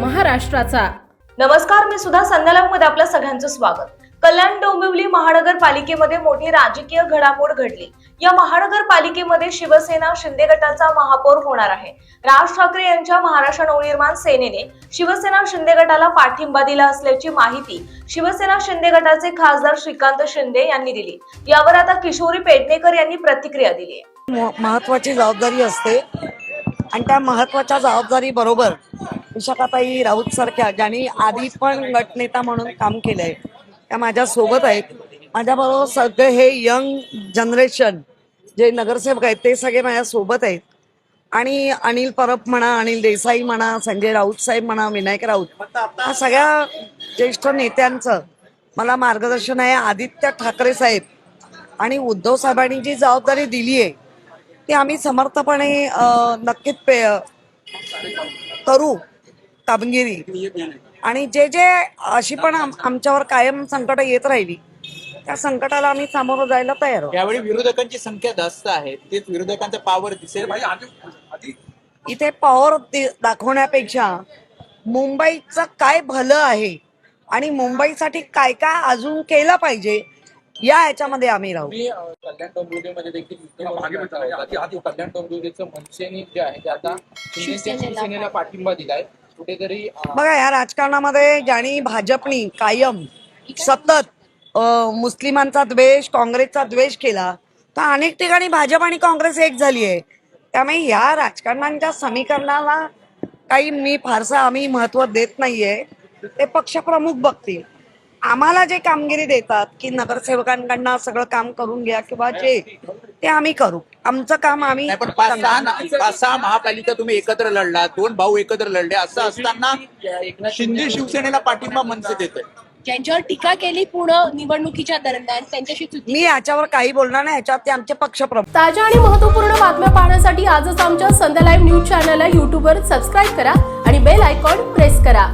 महाराष्ट्राचा. नमस्कार मी सुद्धा संध्यालामध्ये आपलं सगळ्यांचं स्वागत. कल्याण डोंबिवली महानगरपालिकेमध्ये मोठी राजकीय घडामोड घडली. या महानगरपालिकेमध्ये शिवसेना शिंदे गटाचा महापौर होणार आहे. राज ठाकरे यांच्या महाराष्ट्र नवनिर्माण सेनेने शिवसेना शिंदे गटाला पाठिंबा दिला असल्याची माहिती शिवसेना शिंदे गटाचे खासदार श्रीकांत शिंदे यांनी दिली. यावर आता किशोरी पेडणेकर यांनी प्रतिक्रिया दिली महत्वाची जबाबदारी असते. आणि त्या महत्त्वाच्या जबाबदारी बरोबर विशाखाताई राऊत सारख्या ज्यांनी आधी पण गटनेता म्हणून काम केलंय त्या माझ्या सोबत आहेत. माझ्याबरोबर सगळे हे यंग जनरेशन जे नगरसेवक आहेत ते सगळे माझ्या सोबत आहेत. आणि अनिल परब म्हणा अनिल देसाई म्हणा संजय राऊत साहेब म्हणा विनायक राऊत हा सगळ्या ज्येष्ठ नेत्यांचं मला मार्गदर्शन आहे. आदित्य ठाकरे साहेब आणि उद्धव साहेबांनी जी जबाबदारी दिली आहे ती आम्ही समर्थपणे नक्कीच पे करू कामगिरी. आणि जे जे अशी पण आम- आमच्यावर कायम संकट येत राहिली त्या संकटाला आम्ही सामोरं जायला तयार आहोत. यावेळी विरोधकांची संख्या जास्त आहे तेच विरोधकांचा पावर दिसेल. इथे पॉवर दाखवण्यापेक्षा मुंबईचं काय भलं आहे आणि मुंबईसाठी काय काय अजून केलं पाहिजे या ह्याच्यामध्ये आम्ही राहू. मी अ, कल्याण डोंबिवलीमध्ये देखील कल्याण डोंबिवलीचं मनसेने जे आहे ते आता शिवसेनेला पाठिंबा दिलाय कुठेतरी अ, बघा या राजकारणामध्ये ज्यांनी भाजपनी कायम सतत अ, मुस्लिमांचा द्वेष काँग्रेसचा द्वेष केला तर अनेक ठिकाणी भाजप आणि काँग्रेस एक झाली आहे त्यामुळे ह्या राजकारणांच्या समीकरणाला काही मी फारसं आम्ही महत्त्व देत नाहीये. ते पक्षप्रमुख बघतील. आम्हाला जे कामगिरी देतात की नगरसेवकांकडनं सगळं काम करून घ्या किंवा जे ते आम्ही करू. आमचं काम आम्ही नाही पण पाच सहा पाच सहा महापालिका तुम्ही एकत्र लढला दोन भाऊ एकत्र लढले असं असताना शिंदे शिवसेनेला पाठिंबा मनसे देत ज्यांच्यावर टीका केली पूर्ण निवडणुकीच्या दरम्यान त्यांच्याशी चुकी मी याच्यावर काही बोलणार नाही ह्याच्यावर ते आमचे पक्षप्रमुख ताज्या आणि महत्त्वपूर्ण बातम्या पाहण्यासाठी आजच आमच्या संध्या लाईव्ह न्यूज चॅनलला यूट्यूबवर सबस्क्राईब करा आणि बेल आयकॉन प्रेस करा.